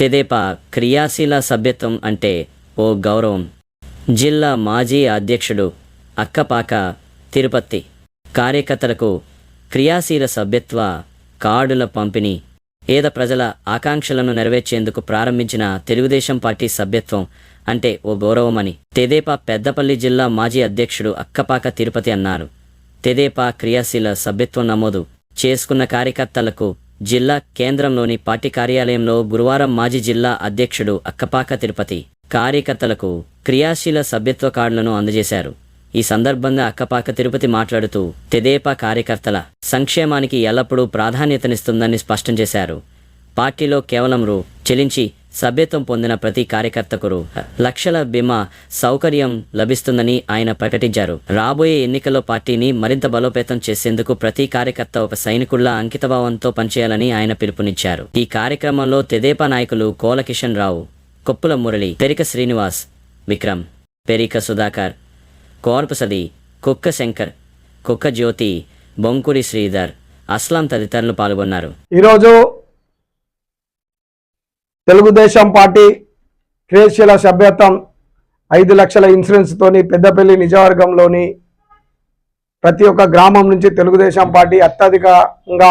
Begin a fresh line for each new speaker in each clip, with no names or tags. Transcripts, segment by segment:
తెదేపా క్రియాశీల సభ్యత్వం అంటే ఓ గౌరవం. జిల్లా మాజీ అధ్యక్షుడు అక్కపాక తిరుపతి కార్యకర్తలకు క్రియాశీల సభ్యత్వ కార్డుల పంపిణీ. పేద ప్రజల ఆకాంక్షలను నెరవేర్చేందుకు ప్రారంభించిన తెలుగుదేశం పార్టీ సభ్యత్వం అంటే ఓ గౌరవమని తెదేపా పెద్దపల్లి జిల్లా మాజీ అధ్యక్షుడు అక్కపాక తిరుపతి అన్నారు. తెదేపా క్రియాశీల సభ్యత్వం నమోదు చేసుకున్న కార్యకర్తలకు జిల్లా కేంద్రంలోని పార్టీ కార్యాలయంలో గురువారం మాజీ జిల్లా అధ్యక్షుడు అక్కపాక తిరుపతి కార్యకర్తలకు క్రియాశీల సభ్యత్వ కార్డులను అందజేశారు. ఈ సందర్భంగా అక్కపాక తిరుపతి మాట్లాడుతూ తెదేపా కార్యకర్తల సంక్షేమానికి ఎల్లప్పుడూ ప్రాధాన్యతనిస్తుందని స్పష్టం చేశారు. పార్టీలో కేవలం రూ. చెలించి సభ్యత్వం పొందిన ప్రతి కార్యకర్తకు లక్షల బీమా సౌకర్యం లభిస్తుందని ఆయన ప్రకటించారు. రాబోయే ఎన్నికల్లో పార్టీని మరింత బలోపేతం చేసేందుకు ప్రతి కార్యకర్త ఒక సైనికుల్లా అంకితభావంతో పనిచేయాలని ఆయన పిలుపునిచ్చారు. ఈ కార్యక్రమంలో తెదేపా నాయకులు కోల కిషన్ రావు కొప్పుల మురళి పెరిక శ్రీనివాస్ విక్రమ్ పెరిక సుధాకర్ కోర్పసది కుక్క శంకర్ కుక్క జ్యోతి బొంకుడి శ్రీధర్ అస్లాం తదితరులు పాల్గొన్నారు.
ఈరోజు తెలుగుదేశం పార్టీ క్రియాశీల సభ్యత్వం ఐదు లక్షల ఇన్సూరెన్స్ తోని పెద్దపల్లి నిజవర్గంలోని ప్రతి ఒక్క గ్రామం నుంచి తెలుగుదేశం పార్టీ అత్యధికంగా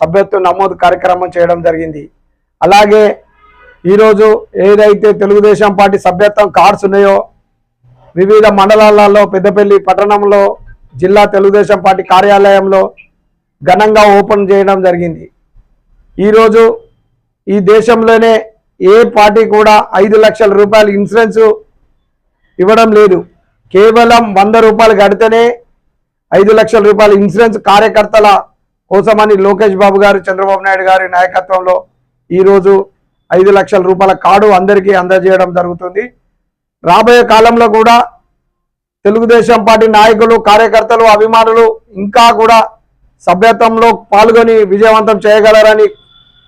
సభ్యత్వం నమోదు కార్యక్రమం చేయడం జరిగింది. అలాగే ఈరోజు ఏదైతే తెలుగుదేశం పార్టీ సభ్యత్వం కార్డ్స్ ఉన్నాయో వివిధ మండలాలలో పెద్దపల్లి పట్టణంలో జిల్లా తెలుగుదేశం పార్టీ కార్యాలయంలో ఘనంగా ఓపెన్ చేయడం జరిగింది. ఈరోజు ఈ దేశంలోనే ఏ పార్టీ కూడా ఐదు లక్షల రూపాయలు ఇన్సూరెన్స్ ఇవ్వడం లేదు. కేవలం వంద రూపాయలు కడితేనే ఐదు లక్షల రూపాయల ఇన్సూరెన్స్ కార్యకర్తల కోసమని లోకేష్ బాబు గారు చంద్రబాబు నాయుడు గారి నాయకత్వంలో ఈరోజు ఐదు లక్షల రూపాయల కార్డు అందరికీ అందజేయడం జరుగుతుంది. రాబోయే కాలంలో కూడా తెలుగుదేశం పార్టీ నాయకులు కార్యకర్తలు అభిమానులు ఇంకా కూడా సభ్యత్వంలో పాల్గొని విజయవంతం చేయగలరని